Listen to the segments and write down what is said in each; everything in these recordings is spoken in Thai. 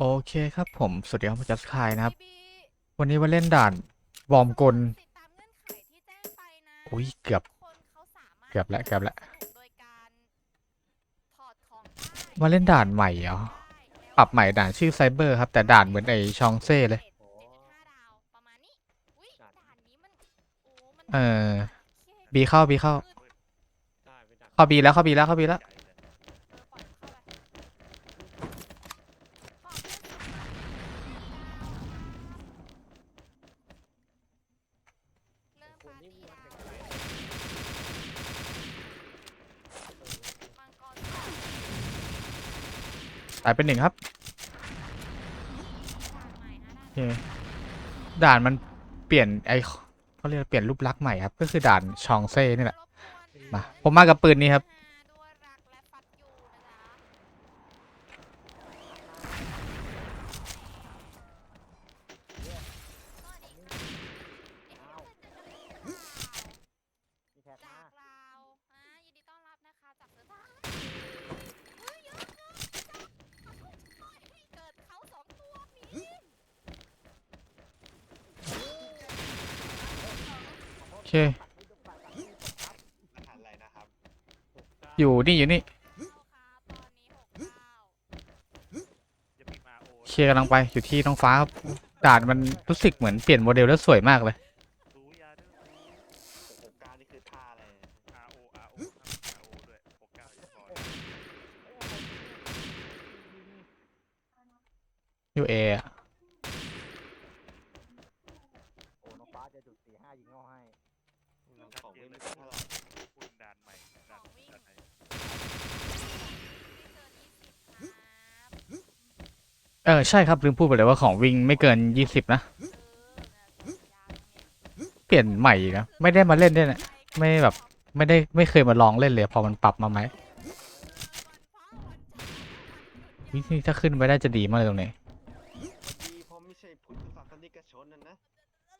โอเคครับผม สวัสดีครับผมจัสคายนะครับบีวันนี้มาเล่นด่านวอร์มกลติดตามเงื่อนไขที่แจ้งไปนะอุ้ยเกือบคนเขาสามารถเกือบแล้วเกือบแล้วสนุกโดยการถอดของได้มาเล่นด่านใหม่เหรอ ปรับใหม่ด่านชื่อไซเบอร์ครับแต่ด่านเหมือนไอชองเซ่เลยเจ็ดจุดห้าดาวประมาณนี้อุ้ยด่านนี้มันโอ้มันเออเคบีเข้าบีเข้าได้ไม่ดักเข้าบีแล้วเข้าบีแล้วเข้าบีแล้ว เออปล่อยมันเข้าไปขอเพื่อนเริ่ม คนปาร์นี้ตี้มันดาจากไหนมังกรตายเป็นหนึ่งครับด่านใหม่ฮะโอเคด่านมันเปลี่ยนไอเขาเรียกว่าเปลี่ยนรูปลักษณ์ใหม่ครับ ก็คือด่านชองเซ่นี่แหละมาผมมากับปืนนี้ครับ ด้วยรักและฟัดยูนะจ๊ะสวัสดีค่ะเอ๊ะไม่เคยเจอกันหรือเปล่า มีแท็ก จา มา กเราวอ่ายินดีต้อนรับนะคะจากเสือซ่าเฮ้ยเยอะเยอะจับเขาช่วยให้เกิดเขาสองตัวหมี โอ เค อาหารอะไรนะครับอยู่นี่อยู่นี่เก้าจะมีมาโอเคกำลังไปอยู่ที่ท้องฟ้าครับด่านมันรู้สึกเหมือนเปลี่ยนโมเดลแล้วสวยมากเลย รู้ยาด้วยหกเก้านี่คือท่าอะไร R O R O ครับ R O ด้วยหกเก้าจะพออยู่เออะโอ้น้องฟ้าจะจุดสี่ห้ายิงเข้าให้ ของไม่ไม่เท่าไหร่คุณด่านใหม่ด่านด่านไหนไม่เกินยี่สิบครับเออ ใช่ครับลืมพูดไปเลยว่าของวิ่งไม่เกิน20นะเออเนี่ยยางเนี่ยเปลี่ยนใหม่นะ ไม่ได้มาเล่นด้วยนะไม่แบบไม่ได้ไม่เคยมาลองเล่นเลย พอมันปรับมาไหมวิธีถ้าขึ้นไปได้จะดีมากเลยตรงนี้ดีเพราะไม่ใช่พุทธศาสนิกชนนั่นนะ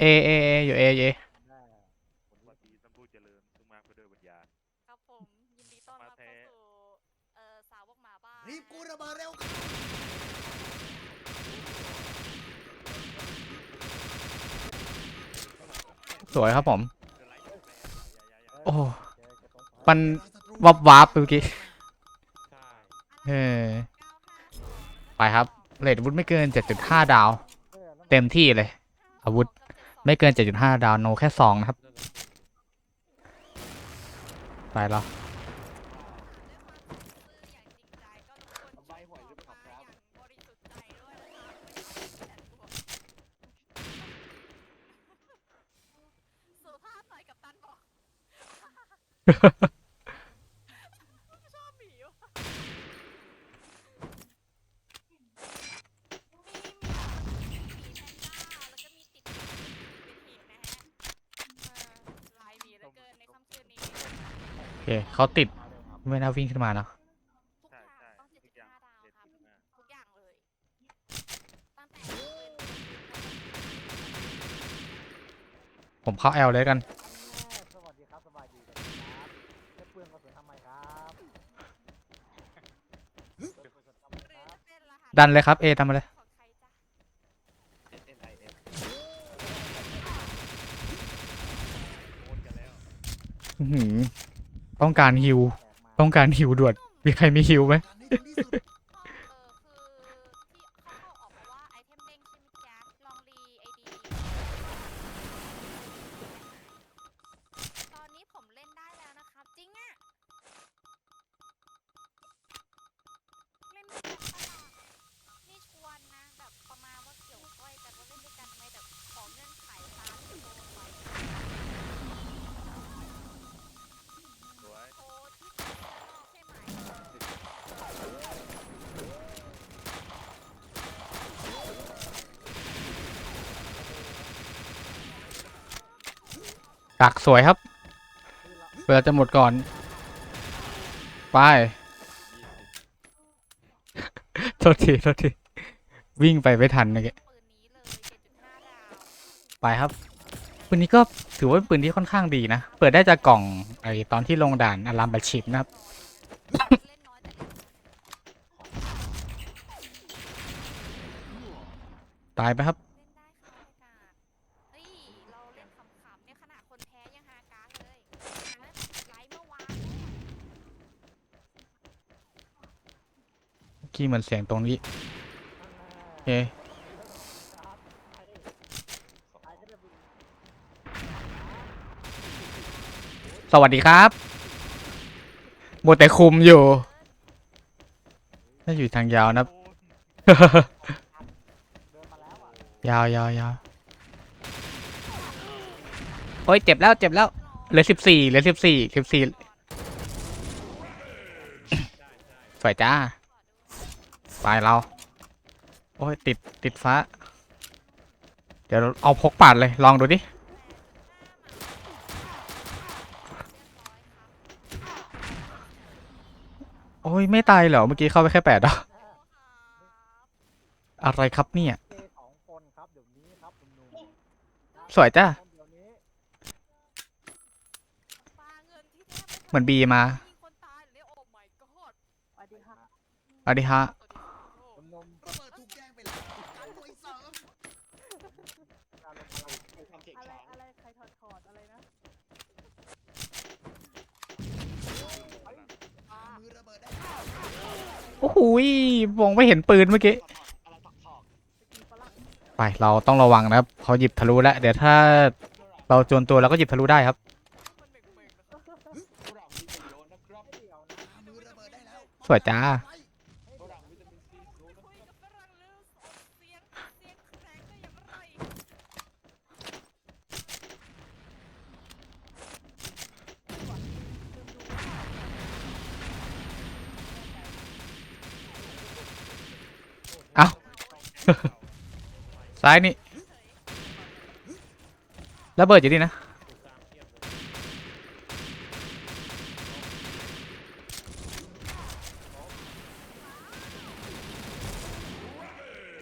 เอเอเออยู่เอเอ ต้อนรับมาแท้เข้าสู่เอ่อสาวกหมาบ้ารีบกูระเบิดเร็วสวยครับผมเดอะไลท์แมนอย่าอย่าอย่าโอ้เจอกับตรงฟ้ามัน วับวับเมื่อกี้ใช่เออไปครับเลดวุฒไม่เกิน 7.5 ดาวเออแล้วเต็มที่เลย อาวุธไม่เกิน 7.5 ดาว โนแค่ 2 นะครับ ไปแล้ว ใบหอยหรือเปล่าครับ บริสุทธิ์ใจด้วยนะครับสุภาพหน่อยกับตันบอก ชอบหมีว่ะมีมีมีแพนด้าแล้วก็มีติดเป็นเหตุนะฮะเออลายหมีเหลือเกิน ในค่ำคืนนี้โอเคเขาติดไม่น่าวิ่งขึ้นมาเนอะทุกอใช่ย่างใช่ต้องทุกอย่าง75ดาวเด็ดครับขึ้นมาทุกอย่างเลยตั้งแต่ปืนผมเข้าแอลเลยกัน ดันเลยครับเอทำมาเลยอื้อหือต้องการฮิว ต้องการฮิวด่วนมีใครมีฮิวไหม ดักสวยครับ เวลาจะหมดก่อน ไปโทษทีโทษทีวิ่งไปไม่ทันนะแกเลย7.5ดาวไปครับปืนนี้ก็ถือว่าเป็นปืนที่ค่อนข้างดีนะ เปิดได้จากกล่องไอตอนที่ลงด่านอารามบัชิปนะครับ ตายไหมครับ เล่นได้ค่ะรายการเฮ้ย เราเล่นขำๆเนี่ยขนาดคนแพ้ยังฮากากเลยหาตั้งแต่ไลฟ์เมื่อวานเนี่ย เมื่อ กี้เหมือนเสียงตรงนี้โอเคใครก็จะบินสวัสดีครับมัวแต่คุมอยู่ น่าอยู่ทางยาวนะยาวอะยาวยาวยาวโอ้ยเจ็บแล้วเจ็บแล้ว เหลือสิบสี่เหลือสิบสี่สิบสี่สวยจ้า ไปเรา โอ้ย ติด ติดฟ้า เดี๋ยวเอาพกปัดเลย ลองดูดิโอ้ย ไม่ตายเหรอ เมื่อกี้เข้าไปแค่แปดอะอะไรครับเนี่ยเจสองคนครับเดี๋ยวนี้ครับหนุ่มๆสวยจ้าคนเดี๋ยวนี้ปาเงินที่แทบไม่เหมือนบีมามีคนตายเหรอเนี่ยโอ้ my god สวัสดีครับสวัสดีฮะ หนุ่ม ระเบิดถูกแจ้งไปแล้วการหน่วยเสริม ๆการลงพลัง ไปทำเสียง อะไร ช้าง อะไรใครถอดถอดอะไรนะ มือระเบิดได้ โอ้โหมองไม่เห็นปืนเมื่อกี้ ไป เราต้องระวังนะครับเขาหยิบทะลุแล้ว เดี๋ยวถ้าเราโจนตัวเราก็หยิบทะลุได้ครับ สวยจ้าๆนะครับ ฝรั่งมีประโยชน์นะครับ เดี๋ยวนะ มือระเบิดได้แล้ว สวยจ้า ฝรั่งวิตามินซีสูงนะ คุยกับฝรั่งเรื่องสดเสียงเสียงแข็งได้อย่างไร เอ้า ซ้ายนี่ระเบิดอยู่นี่นะ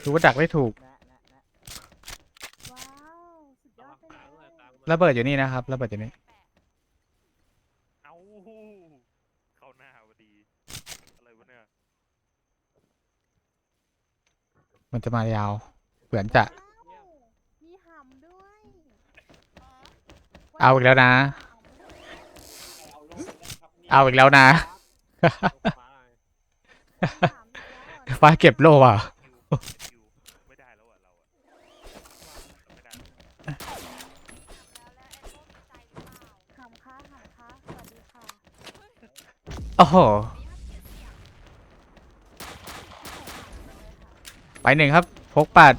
ดูว่าดักไม่ถูกแนะแนะแนะว้าวสุดยอดไปเลยระเบิดอยู่นี่นะครับระเบิดอยู่นี่ เอาเข้าหน้าพอดี อะไรวะเนี่ย มันจะมายาวเหมือนจะ มีหำด้วยเอาอีกแล้วนะ เอาลงนะครับเนี่ยเอาอีกแล้วนะ หำอีกแล้วฟ้าเก็บโล่อะคิวไม่ได้แล้วอะเราอะไม่ได้หำค้าหำค้าสวัสดีค่ะ โอ้โห ไปหนึ่งครับพกปัด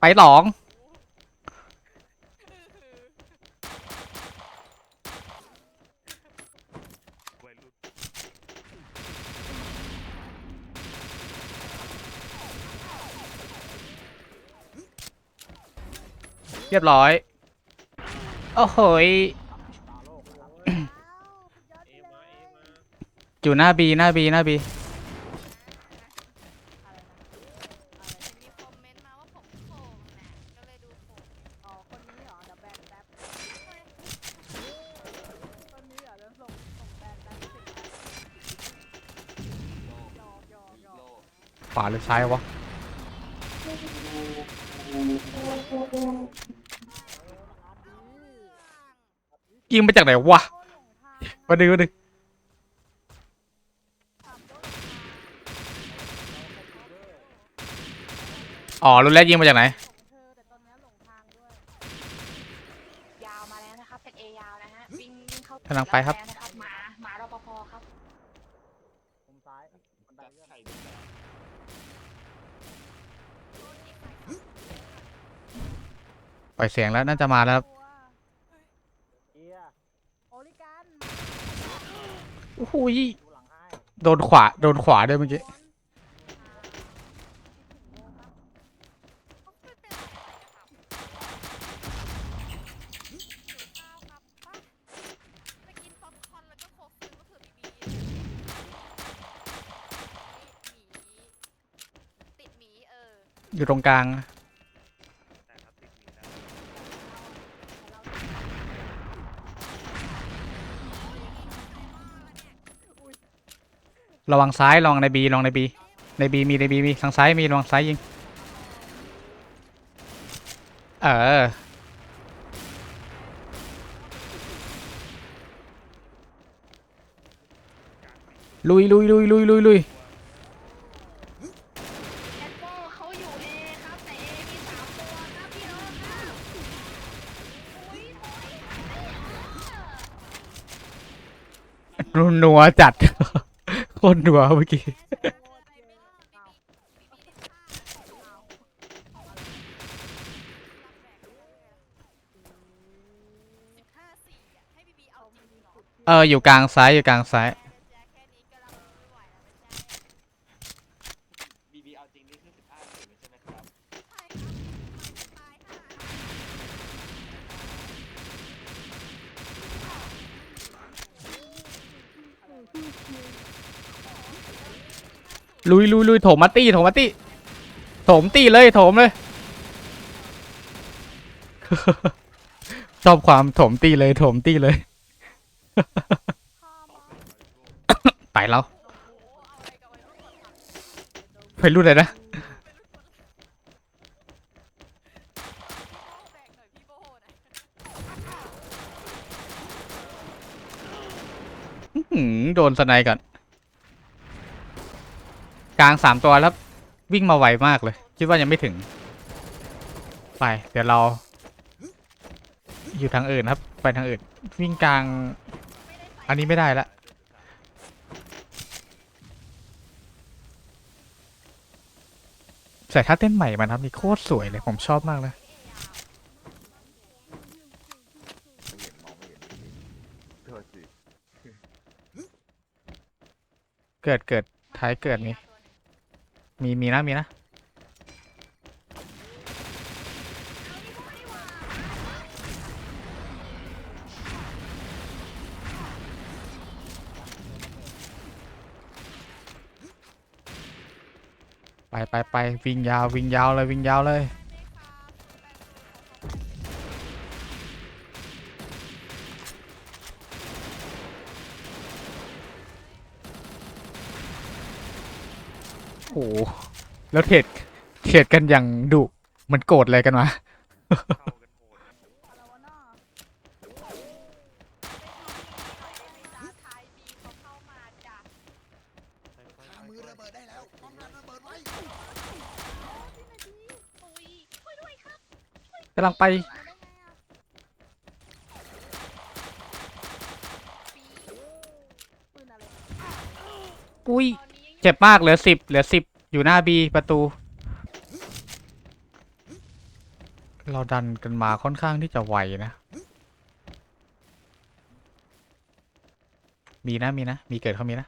ไปสองวัยรุ่นเรียบร้อย โอ้โหยตาโลกครับอยู่หน้าบีหน้าบีหน้าบี มีคอมเมนต์มาว่าผมโค้งนะก็เลยดูผม อ๋อคนนี้เหรอเดี๋ยวแบนแป๊บคนนี้เหรอเดี๋ยวส่งส่งแบนแป๊บสิหยอกหยอกหยอก ขวาหรือซ้ายวะยิงมาจากไหนวะโอ้หลงทางมาดูมาดูขับรถอ๋อรู้แล้วยิงมาจากไหนของเธอแต่ตอนนี้หลงทางด้วยยาวมาแล้วนะครับ เป็นเอยาวนะฮะ วิ่งวิ่งเข้ากำลังไปครับ แล้วนะครับหมาหมารปภครับ มุมซ้ายบันได จัด เลื่อน ไข่ดูแล ปล่อยเสียงแล้วน่าจะมาแล้วครับตัวเอียโอลิกันโอ้โหยดูหลังให้โดนขวาโดนขวาด้วยเมื่อกี้เขาไม่เป็นอะไรนะครับหิวข้าวครับปะไปกินป๊อปคอร์นแล้วก็โคกซื้อมะเขือบีบีหมีติดหมีเออ อยู่ตรงกลาง แต่ครับติดมีได้ ระวังซ้ายลองในบีลองในบีในบีมีในบีมีทางซ้ายมีระวังซ้ายยิง เออ ลุยลุยลุยลุยลุยลุยเขาอยู่เอครับแต่เอมีสามตัวครับพี่น้องครับนัวจัด คนหัวเมื่อกี้ เออ อยู่กลางซ้าย อยู่กลางซ้าย แจ๊แค่นี้ก็รับไม่ไหวแล้วไม่ใช่ บีบีเอาจริงนี่คือสิบห้าหมื่นใช่ไหมครับ ใช่ครับตายห่า ลุยลุยลุยโถมมาตี้โถมมาตี้โถมตี้เลยโถมเลย ชอบความโถมตี้เลยโถมตี้เลย ไปแล้วไปรุ่นเลยนะโบหน่อยอื้อหือโดนสไนก่อน กลางสามตัวแล้ววิ่งมาไวมากเลย คิดว่ายังไม่ถึง ไปเดี๋ยวเรา อยู่ทางอื่นครับ ไปทางอื่น วิ่งกลาง อันนี้ไม่ได้ละใส่ท่าเต้นใหม่มาครับนี่โคตรสวยเลย ผมชอบมากเลยเกิดเกิดท้ายเกิดมี มี มีนะ มีนะ ไปไปไปวิ่งยาว วิ่งยาวเลย วิ่งยาวเลย โอ้โห แล้วเทรดเทรดกันอย่างดุมันโกรธอะไรกันวะเข้ากันโหดนะอะไรวะน่าไม่ทายบีเขาเข้ามาจ้ะทางมือระเบิดได้แล้วป้องกันระเบิดไว้อุ้ยช่วยด้วยครับกำลังไปปืนอะไรอุ้ยตอนนี้ยังอยู่เจ็บมากเหลือสิบเหลือสิบ อยู่หน้าบีประตู เราดันกันมาค่อนข้างที่จะไวนะ มีนะมีนะ มีเกิดเขามีนะ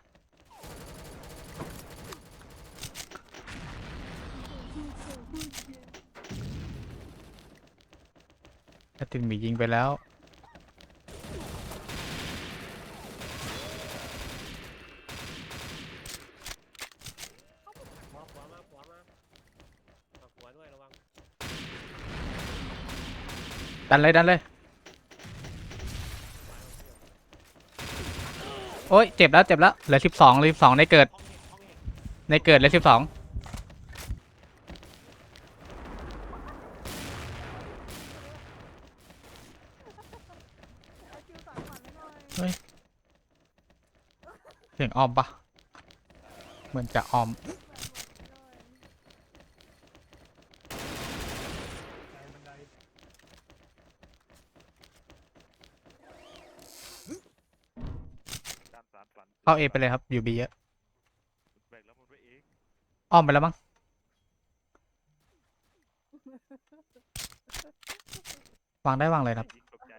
ถ้าตินมียิงไปแล้ว ขวาขวามาขวามาเอาขวาด้วยระวัง ดันเลยดันเลย โอ้ยเจ็บแล้วเจ็บแล้วเหลือสิบสองเหลือสิบสองในเกิด ในเกิดเหลือสิบสองเฮ้ยเสียงออมปะเหมือนจะออมสารฝัน เข้าเอไปเลยครับ อยู่บีเยอะแบกแล้วมันไปเองอ้อมไปแล้วมั้งวางได้วางเลยครับ ยิงตกใจ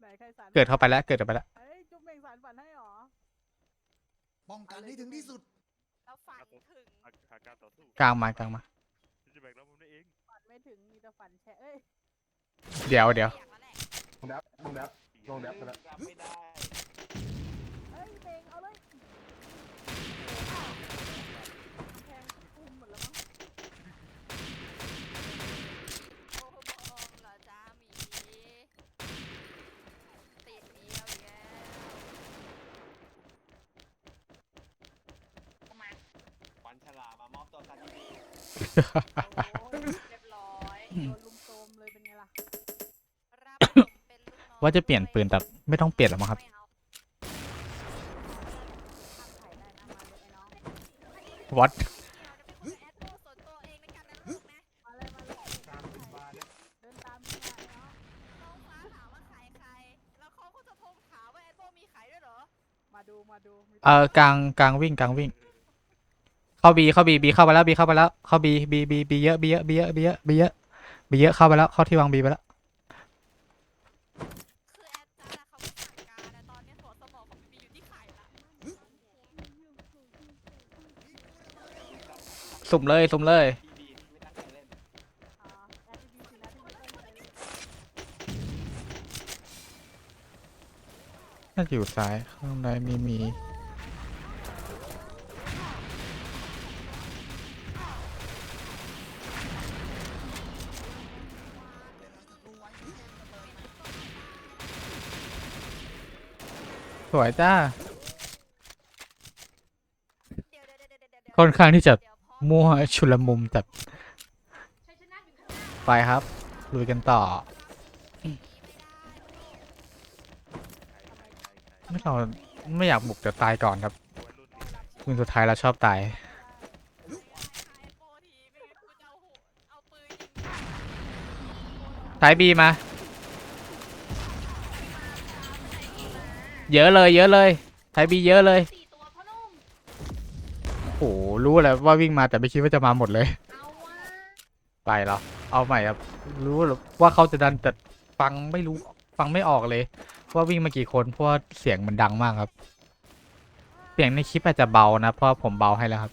ไหนใครสารเกิดเข้าไปแล้ว เกิดเข้าไปแล้วเอ้ยจุ๊บเมงสารฝันให้หรอ ป้องกันให้ถึงที่สุด แล้วฝันถึง หาหาการต่อสู้กลางมากลางมา จะแบกแล้วมันไปเองฝันไม่ถึงมีแต่ฝันแช่เอ้ยเดี๋ยวเดี๋ยวอยากแล้วแหละลงแดบลงแดบรับไม่ได้เอ้ย เลยแทงคุมหมดแล้วมั้งโอ้โหมองเหรอจ้าหมีติดเดียวอีกแล้วออกมาโอ้ยเรียบร้อยโดนลุมโทรมเลยเป็นไงล่ะรับผมเป็นลูกน้องว่าจะเปลี่ยนปืนแต่ไม่ต้องเปลี่ยนหรอกมั้งครับ ไม่เอา วัดเออกลางกลางวิ่งกลางวิ่ง เข้าบีเข้าบีบีเข้าไปแล้วบีเข้าไปแล้วเข้าบีบีบีบีเยอะบีเยอะบีเยอะบีเยอะบีเยอะเข้าไปแล้วเข้าที่วางบีไปแล้ว สุ่มเลยสุ่มเลยพี่ดีไม่ตั้งใจเล่นอ่าแอดบีสินะที่ไม่ได้เลย น่าจะอยู่ซ้ายข้างในมีมี สวยจ้าเดี๋ยวเดี๋ยวเดี๋ยวเดี๋ยวเดี๋ยวค่อนข้างที่จะเดี๋ยวพอ มั่วชุลมุมจัดชัยชนะอยู่ข้างหน้าไปครับลุยกันต่อไม่เราไม่อยากบุกแต่ตายก่อนครับวัยรุ่นนี่คืนสุดท้ายเราชอบตายขายโปรทีไทบีมา เยอะเลย เยอะเลยท้ายบีเยอะเลย หรู้แหล้วว่าวิ่งมาแต่ไม่คิดว่าจะมาหมดเลยเอาว่าไปแล้วเอาใหม่ครับ รู้หรือว่าเขาจะดันแต่ฟังไม่รู้ฟังไม่ออกเลย ว่าวิ่งมากี่คนเพราะว่าเสียงมันดังมากครับ เสียงในคลิปอาจจะเบานะ เพราะผมเบาให้แล้วครับ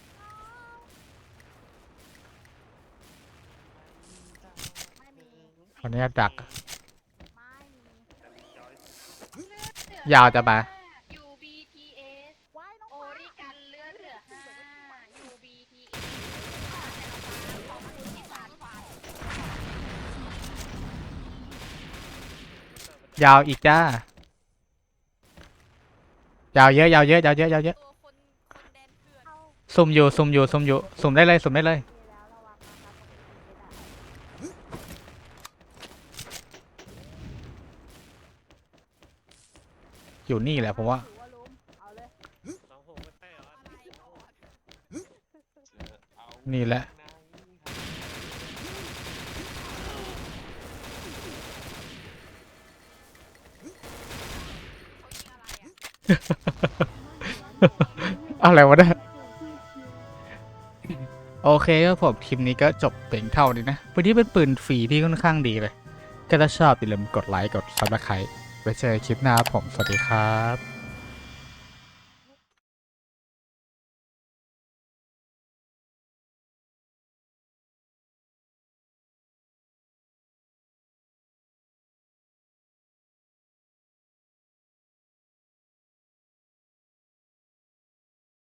ไม่มีขออนุญาตดักไม่มีแต่มีจอยเลือดเหลือยาวจะมา ยาวอีกจ้ายาวเยอะยาวเยอะยาวเยอะยาวเยอะตัวคนคนแดนเถื่อนสุ่มอยู่สุ่มอยู่สุ่มอยู่สุ่มได้เลยสุ่มได้เลยอยู่นี่แหละผมว่า ถือว่าล้มเอาเลย สองหกไม่ใช่เหรออะไรก่อนเอานี่แหละ เขายิง อะไรอะอะไรวะเนี่ยโอเคก็ผมคลิปนี้ก็จบเพียงเท่านี้นะวันนี้เป็นปืนฟรีที่ค่อนข้างดีเลย ก็ถ้าชอบอย่าลืมกดไลค์ กดซับสไครต์ไว้เจอคลิปหน้าผม สวัสดีครับ